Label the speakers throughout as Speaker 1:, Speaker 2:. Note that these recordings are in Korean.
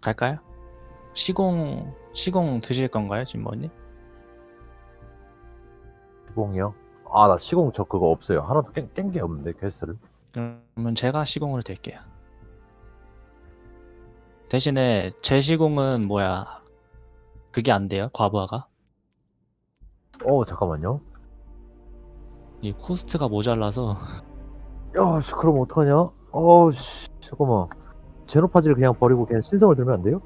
Speaker 1: 갈까요? 시공 시공 드실 건가요, 진모님?
Speaker 2: 시공이요? 아, 나 시공 저 그거 없어요. 하나도 깬 게 없는데, 퀘스트를.
Speaker 1: 그러면 제가 시공을 드릴게요. 대신에 제 시공은 뭐야? 그게 안 돼요, 과부하가.
Speaker 2: 어, 잠깐만요.
Speaker 1: 이 코스트가 모자라서
Speaker 2: 야, 씨, 그럼 어떡하냐? 어, 씨, 잠깐만. 제노파지를 그냥 버리고 그냥 신성을 들면 안 돼요?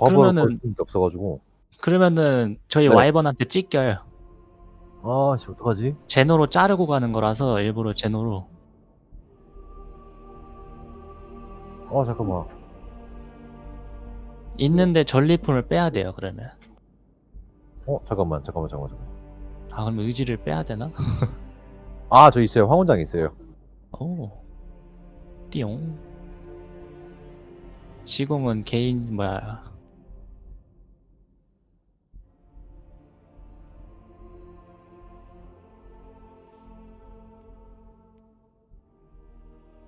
Speaker 1: 그러면은-
Speaker 2: 게 없어가지고.
Speaker 1: 그러면은 저희
Speaker 2: 네.
Speaker 1: 와이번한테 찢겨요.
Speaker 2: 아, 씨, 어떡하지?
Speaker 1: 제노로 자르고 가는 거라서 일부러 제노로.
Speaker 2: 아, 잠깐만.
Speaker 1: 있는데 전리품을 빼야 돼요, 그러면.
Speaker 2: 어, 잠깐만, 잠깐만, 잠깐만. 잠깐만.
Speaker 1: 아, 그럼 의지를 빼야 되나?
Speaker 2: 아, 저 있어요. 황혼장 있어요.
Speaker 1: 오. 띠용. 시공은 개인 뭐야?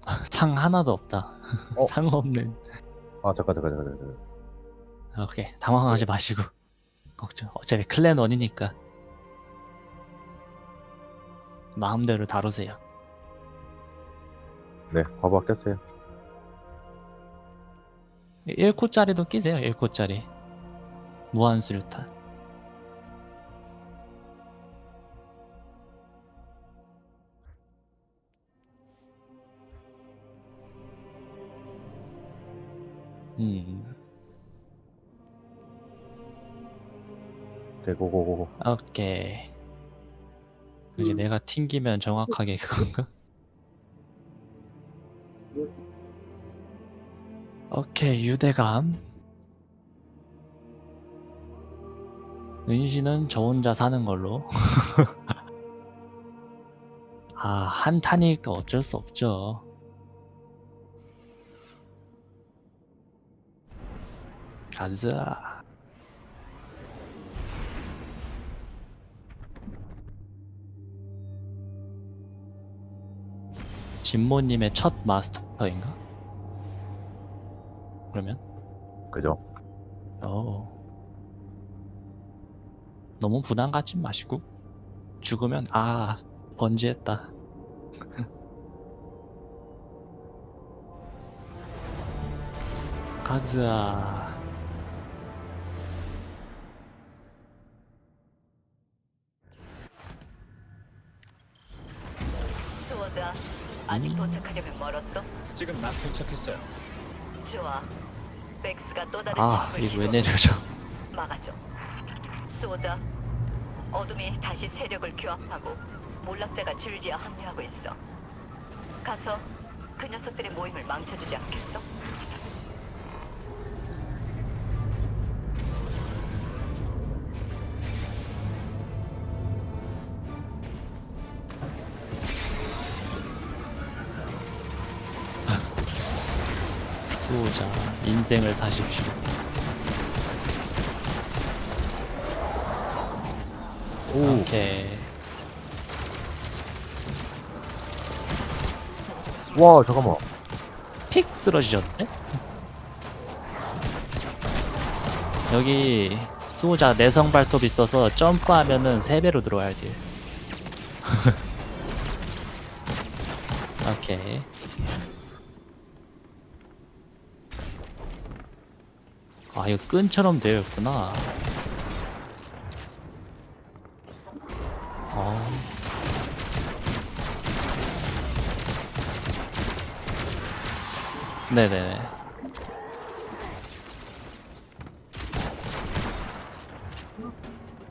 Speaker 1: 상 하나도 없다.
Speaker 2: 어?
Speaker 1: 상 없는.
Speaker 2: 아, 잠깐, 잠깐, 잠깐, 잠깐.
Speaker 1: 오케이 당황하지 마시고 걱정. 어차피 클랜 원이니까 마음대로 다루세요.
Speaker 2: 네, 과부 아꼈어요.
Speaker 1: 1코짜리도 끼세요. 1코짜리 무한 수류탄. 음,
Speaker 2: 네, 고고고고.
Speaker 1: 오케이. 이제 내가 튕기면 정확하게 그건가? 오케이, 유대감. 은신은 저 혼자 사는 걸로. 아, 한타니까 어쩔 수 없죠. 가자. 진모님의 첫 마스터인가? 그러면?
Speaker 2: 그죠?
Speaker 1: 어. 너무 부담 갖지 마시고 죽으면 아 번지했다. 가자.
Speaker 3: 수호자 아직
Speaker 1: 음.
Speaker 3: 도착하려면 멀었어?
Speaker 4: 지금 막 도착했어요.
Speaker 3: 좋아. 백스가 또 다른
Speaker 1: 아
Speaker 3: 침입을
Speaker 1: 이거 왜
Speaker 3: 시도해.
Speaker 1: 내려져?
Speaker 3: 막아줘. 수호자 어둠이 다시 세력을 규합하고 몰락자가 줄지어 합류하고 있어. 가서 그 녀석들의 모임을 망쳐주지 않겠어?
Speaker 1: 인생을 사십시오.
Speaker 2: 오,
Speaker 1: 오케이.
Speaker 2: 와, 잠깐만.
Speaker 1: 픽 쓰러지셨네? 여기 수호자 내성 발톱 있어서 점프하면은 3배로 들어와야 돼. 오케이. 아, 이거 끈처럼 되어 있구나. 어. 네네네.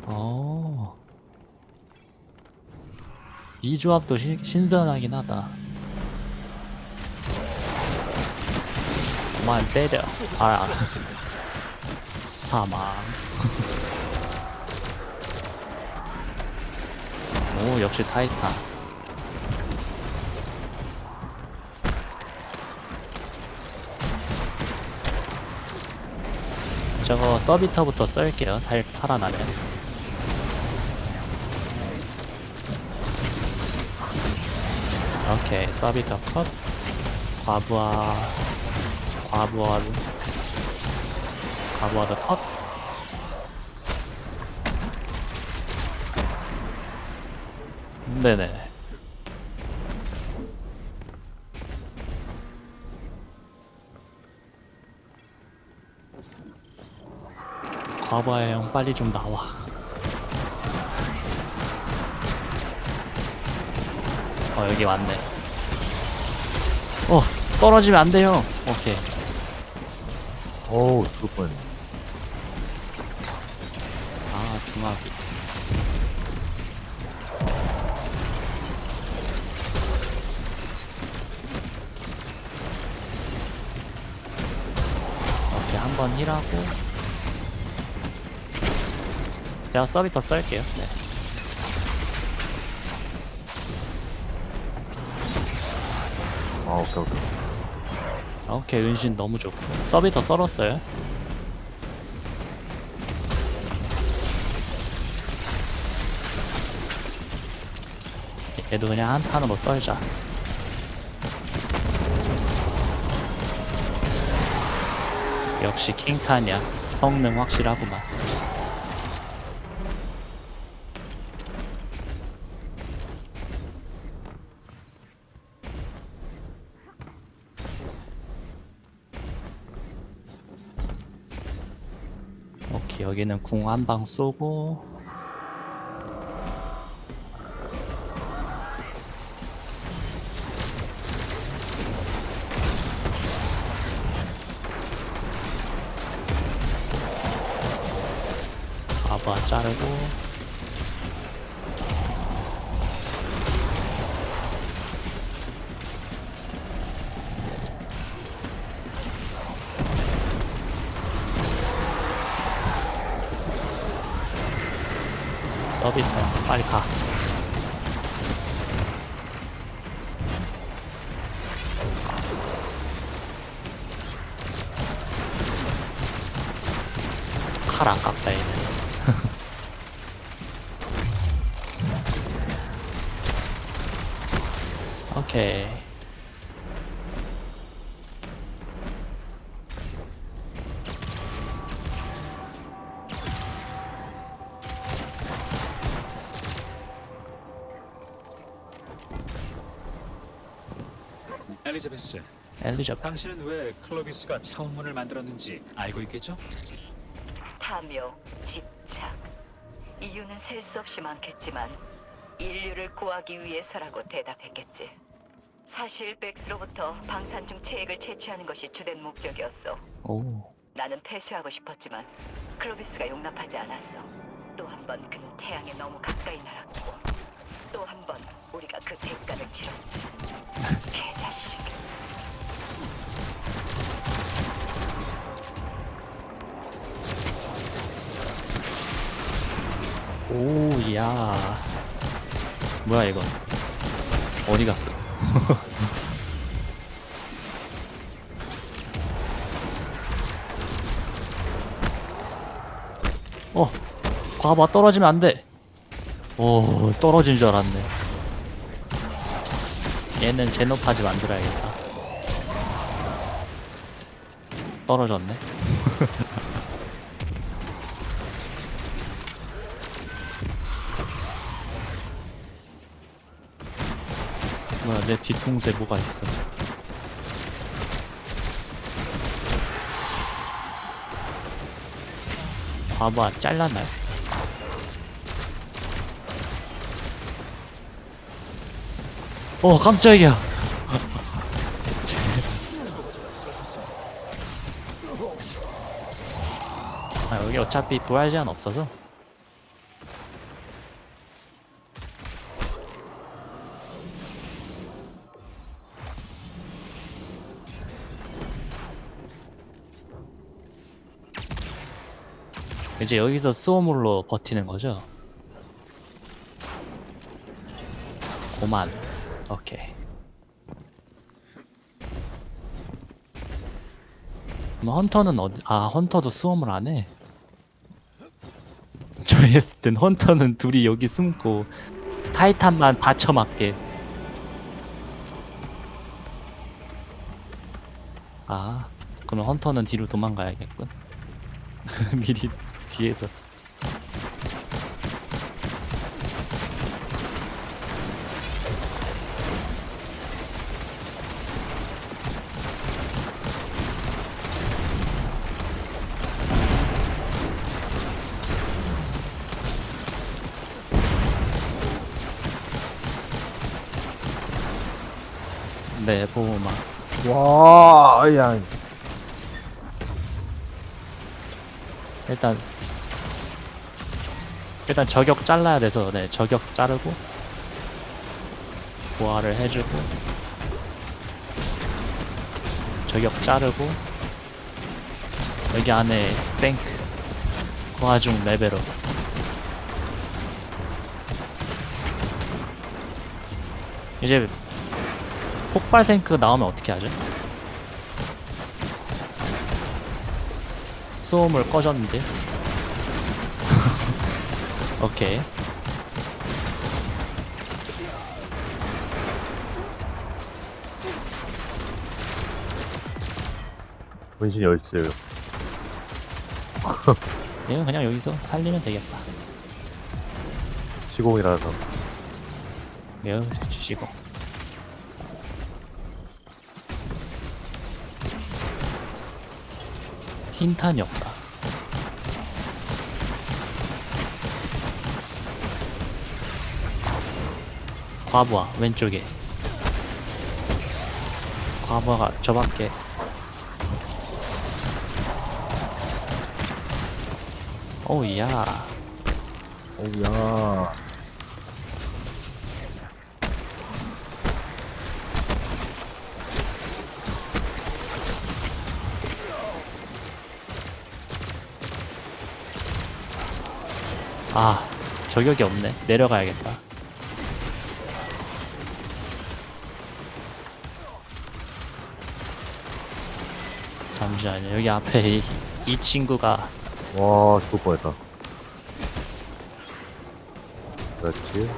Speaker 1: 어. 이 조합도 시, 신선하긴 하다. 그만 때려. 아, 사망. 오, 역시 타이탄. 저거 서비터부터 썰게요. 살, 살아나면. 오케이, 서비터 컷. 과부하 과부하 드 과부하드 컷. 네네. 과부하의 형 빨리 좀 나와. 어 여기 왔네. 어 떨어지면 안 돼요. 오케이.
Speaker 2: 어우 죽을
Speaker 1: 뻔아 중화기 이렇게 한 번 힐하고. 제가 서비터 썰게요. 네.
Speaker 2: 아 오케이 오케이.
Speaker 1: 아, 오케이 은신 너무 좋고. 서비터 썰었어요 얘도 그냥 한 탄으로 썰자. 역시 킹탄이야. 성능 확실하구만. 오케이 여기는 궁 한 방 쏘고 아바 자르고 오케이
Speaker 4: 엘리자베스,
Speaker 1: 엘리자베
Speaker 4: 당신은 왜 클로비스가 차원문을 만들었는지 알고 있겠죠?
Speaker 3: 탐욕, 집착. 이유는 셀 수 없이 많겠지만 인류를 구하기 위해서라고 대답했겠지. 사실 백스로부터 방산 중 체액을 채취하는 것이 주된 목적이었어.
Speaker 1: 오
Speaker 3: 나는 패수하고 싶었지만 클로비스가 용납하지 않았어. 또 한 번 그는 태양에 너무 가까이 날았고 또 한 번 우리가 그 대가를 치렀지. 개자식.
Speaker 1: 오야 뭐야 이건 어디 갔어 어 과봐 떨어지면 안 돼. 오 떨어진 줄 알았네. 얘는 제노파즈 만들어야겠다. 떨어졌네 뭐야 내 뒤통수에 뭐가 있어. 봐봐 잘랐나요? 어 깜짝이야. 아 여기 어차피 부활 제한 없어서 이제 여기서 수호물로 버티는 거죠? 고만 오케이 그럼 헌터는 어디 아 헌터도 수호물 안 해? 저 했을 땐 헌터는 둘이 여기 숨고 타이탄만 받쳐 맞게 아 그럼 헌터는 뒤로 도망가야겠군. 미리 뒤에서. 네, 보호막.
Speaker 2: 와, 야,
Speaker 1: 일단 일단 저격 잘라야 돼서 네 저격 자르고 부활을 해주고 저격 자르고 여기 안에 탱크 고화중 레벨업 이제 폭발 탱크 나오면 어떻게 하죠? 소음을 꺼졌는데 오케이
Speaker 2: 문신이 어딨어요?
Speaker 1: 얘는 그냥 여기서 살리면 되겠다
Speaker 2: 시공이라서.
Speaker 1: 매우 주시고 흰탄이 없다 과부하 왼쪽에. 과부하가 저밖에. 오우야.
Speaker 2: 어우야.
Speaker 1: 아 저격이 없네. 내려가야겠다 잠시만요 여기 앞에 이, 이 친구가
Speaker 2: 와, 죽을 뻔했다. 그렇지.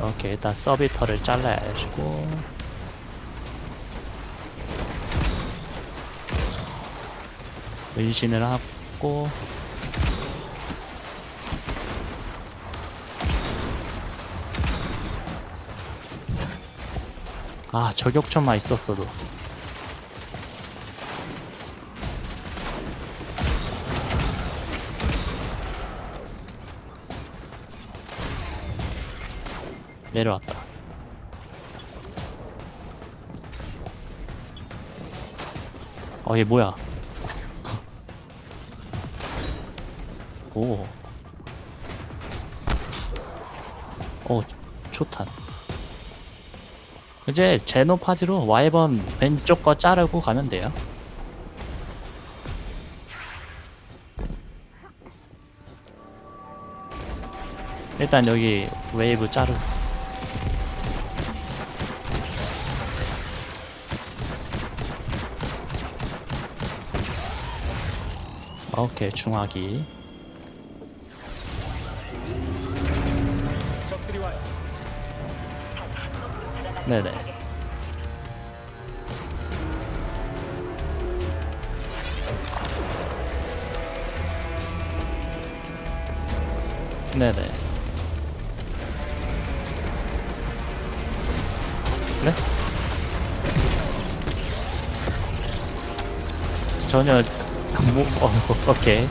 Speaker 1: 오케이 일단 서비터를 잘라야지고 은신을 하고 아 저격초만 있었어도 내려왔다 어얘 뭐야 오. 오, 초탄. 이제 제노파지로 와이번 왼쪽 거 자르고 가면 돼요. 일단 여기 웨이브 자르. 오케이 중화기. 네네. 네네. 네? 전혀 뭐 어, 오케이.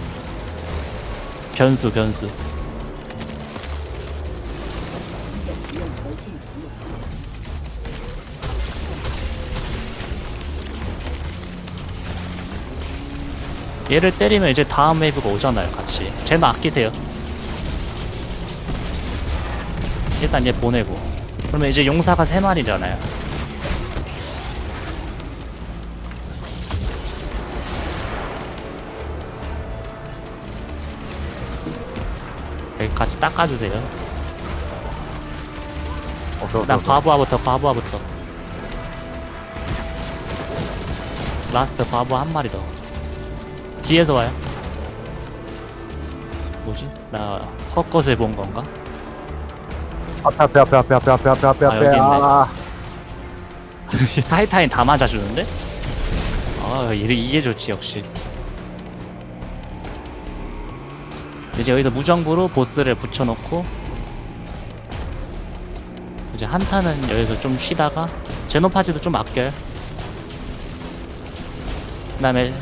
Speaker 1: 변수 변수. 얘를 때리면 이제 다음 웨이브가 오잖아요 같이. 쟤는 아끼세요. 일단 얘 보내고. 그러면 이제 용사가 3마리잖아요. 여기 같이 닦아주세요.
Speaker 2: 어,
Speaker 1: 일단
Speaker 2: 저.
Speaker 1: 과부하부터 과부하부터. 라스트 과부 한 마리 더 뒤에서 와요 뭐지? 나 헛것을 본 건가?
Speaker 2: 앞에 앞에 앞에 앞에 앞에 앞에 앞에 앞에
Speaker 1: 아,
Speaker 2: 앞에
Speaker 1: 여기 있네.
Speaker 2: 아,
Speaker 1: 타이타인 다 맞아주는데? 아 이게, 이게 좋지 역시 이제 여기서 무정부로 보스를 붙여놓고 이제 한타는 여기서 좀 쉬다가 제노파지도 좀 아껴요 그 다음에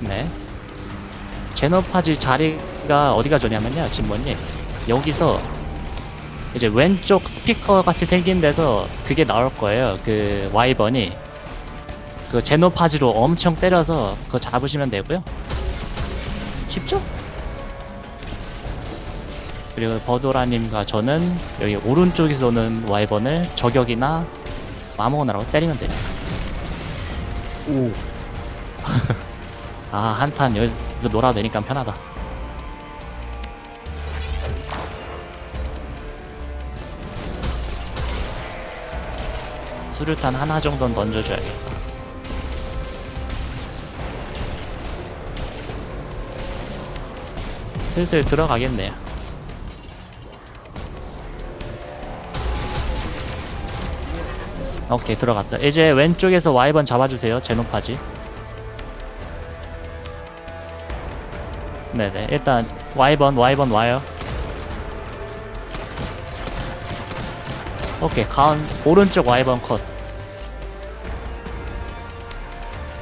Speaker 1: 네 제노파지 자리가 어디가 좋냐면요 진모님 여기서 이제 왼쪽 스피커 같이 생긴 데서 그게 나올 거예요. 그 와이번이 그 제노파지로 엄청 때려서 그거 잡으시면 되고요. 쉽죠? 그리고 버도라님과 저는 여기 오른쪽에서 오는 와이번을 저격이나 아무거나라고 때리면 돼요.
Speaker 2: 오
Speaker 1: 아 한탄 여기 서 놀아내니까 편하다. 수류탄 하나 정도는 던져줘야겠다. 슬슬 들어가겠네요. 오케이 들어갔다. 이제 왼쪽에서 와이번 잡아주세요. 제노파지. 네네 일단 와이번 와이번 와요. 오케이 가운 오른쪽 와이번 컷.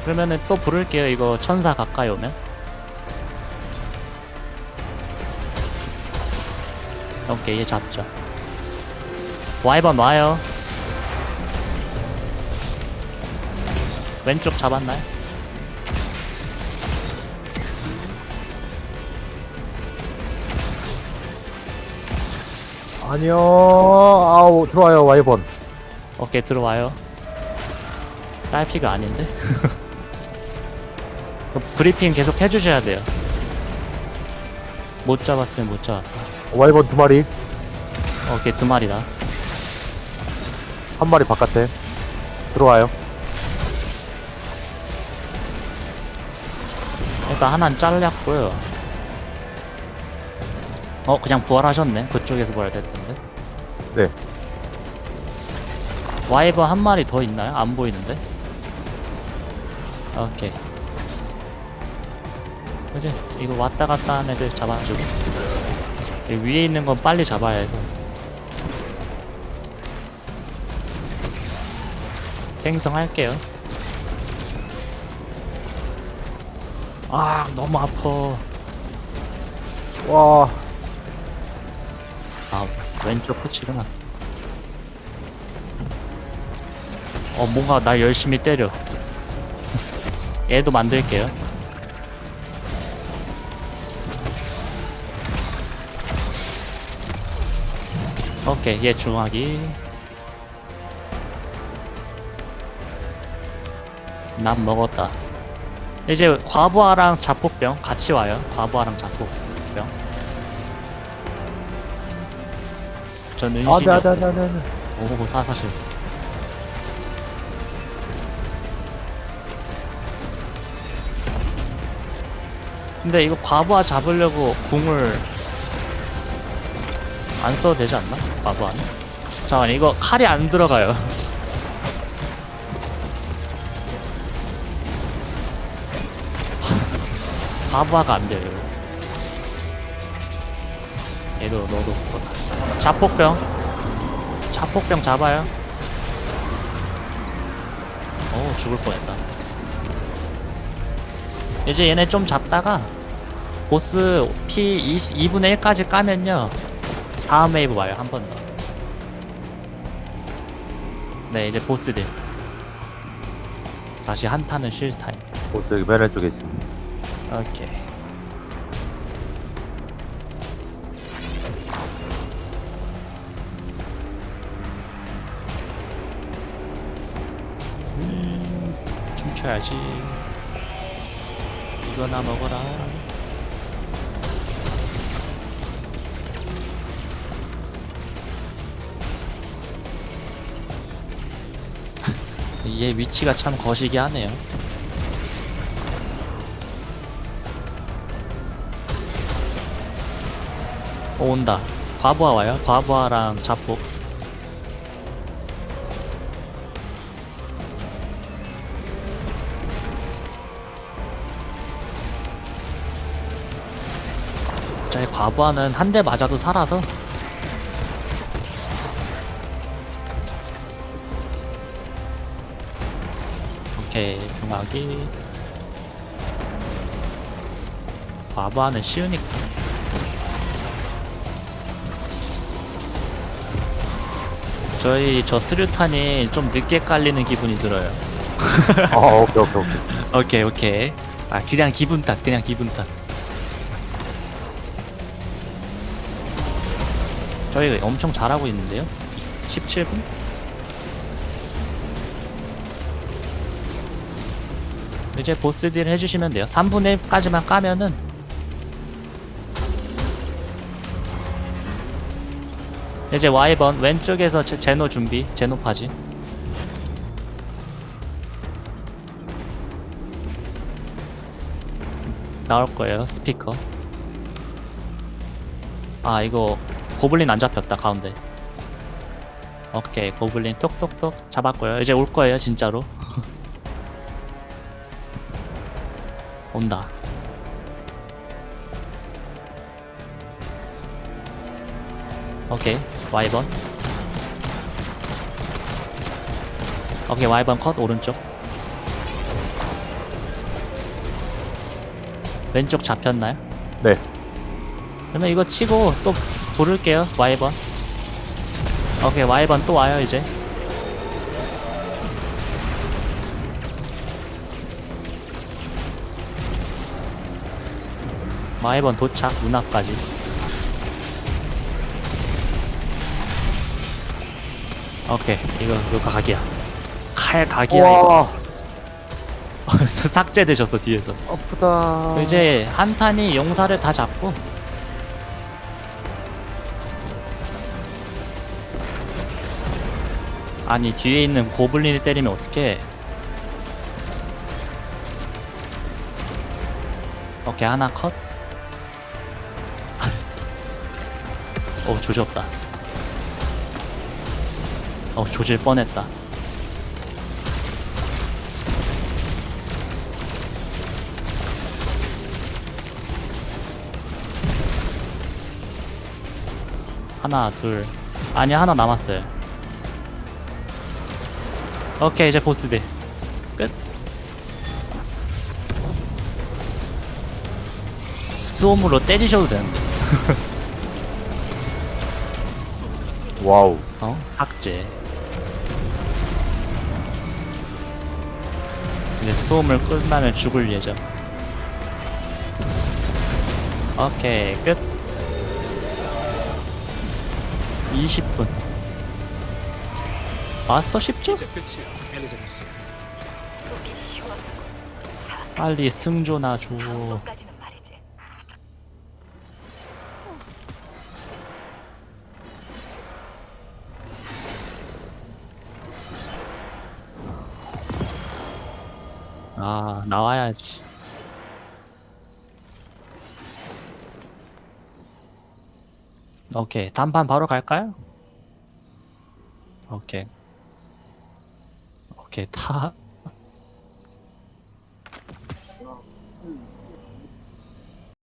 Speaker 1: 그러면은 또 부를게요. 이거 천사 가까이 오면. 오케이 얘 잡죠. 와이번 와요. 왼쪽 잡았나요?
Speaker 2: 아니요 아우 들어와요 와이번
Speaker 1: 오케이 들어와요. 딸피가 아닌데? 그 브리핑 계속 해주셔야 돼요. 못 잡았으면 못 잡았다.
Speaker 2: 와이번 두 마리
Speaker 1: 오케이 두 마리다.
Speaker 2: 한 마리 바깥에 들어와요
Speaker 1: 일단 하나는 잘렸고요. 어 그냥 부활하셨네. 그쪽에서 부활 될 텐데.
Speaker 2: 네
Speaker 1: 와이버 한 마리 더 있나요? 안 보이는데. 오케이. 이제 이거 왔다 갔다 하는 애들 잡아주고 이 위에 있는 건 빨리 잡아야 해서 생성할게요. 아 너무 아파.
Speaker 2: 와
Speaker 1: 아 왼쪽 끝이구나. 어 뭔가 날 열심히 때려. 얘도 만들게요. 오케이 얘 중화기. 난 먹었다. 이제 과부하랑 자폭병 같이 와요. 과부하랑 자폭병 전 은신이
Speaker 2: 아네 네, 네, 네, 네.
Speaker 1: 오고 사 사실 근데 이거 과부하 잡으려고 궁을 안 써도 되지 않나? 과부하는? 잠깐 이거 칼이 안 들어가요 과부하가 안 돼요 이거 얘도 너도 그거다. 자폭병 자폭병 잡아요. 오 죽을 뻔했다. 이제 얘네 좀 잡다가 보스 P 2, 2분의 1까지 까면요 다음 웨이브 와요 한 번 더. 네 이제 보스들 다시 한타는 쉴 타임.
Speaker 2: 어, 저기 맨 왼쪽에 있습니다
Speaker 1: 오케이. 춤춰야지. 이거나 먹어라. 얘 위치가 참 거시기 하네요. 어, 온다. 과부하 와요. 과부하랑 잡복. 저희 과부하는 한 대 맞아도 살아서? 오케이 중화기 과부하는 쉬우니까. 저희 저 수류탄이 좀 늦게 깔리는 기분이 들어요.
Speaker 2: 아 오케이 오케이 오케이.
Speaker 1: 오케이 오케이. 아 그냥 기분 탓 그냥 기분 탓 저희 엄청 잘하고 있는데요? 17분? 이제 보스 딜 해주시면 돼요. 3분의 1까지만 까면은 이제 Y번 왼쪽에서 제, 제노 준비 제노 파지. 나올 거예요 스피커. 아 이거 고블린 안 잡혔다 가운데. 오케이 고블린 톡톡톡 잡았고요. 이제 올 거예요 진짜로. 온다. 오케이 Y번. 오케이 Y번 컷 오른쪽. 왼쪽 잡혔나요?
Speaker 2: 네.
Speaker 1: 그러면 이거 치고 또 부를게요 Y번. 오케이 Y번 또 와요 이제. Y번 도착 문 앞까지. 오케이 이거 이거 각이야. 칼 각이야 이거.
Speaker 2: 와.
Speaker 1: 삭제되셨어 뒤에서.
Speaker 2: 아프다.
Speaker 1: 이제 한탄이 용사를 다 잡고 아니 뒤에 있는 고블린을 때리면 어떡해? 오케이 하나 컷. 어, 조졌다. 어, 조질 뻔했다. 하나 둘. 아니 하나 남았어요 오케이 이제 보스들 끝. 수호물로 때리셔도 되는데.
Speaker 2: 와우.
Speaker 1: 어? 학제. 이제 수호물 끝나면 죽을 예정. 오케이 끝. 20분 마스터 쉽지?
Speaker 4: 이제 끝이야, 엘리자베스.
Speaker 3: 속이 시원하고 사
Speaker 1: 빨리 승조나 줘
Speaker 3: 까지는 말이지.
Speaker 1: 아 나와야지 오케이 단판 바로 갈까요? 오케이 오케이 타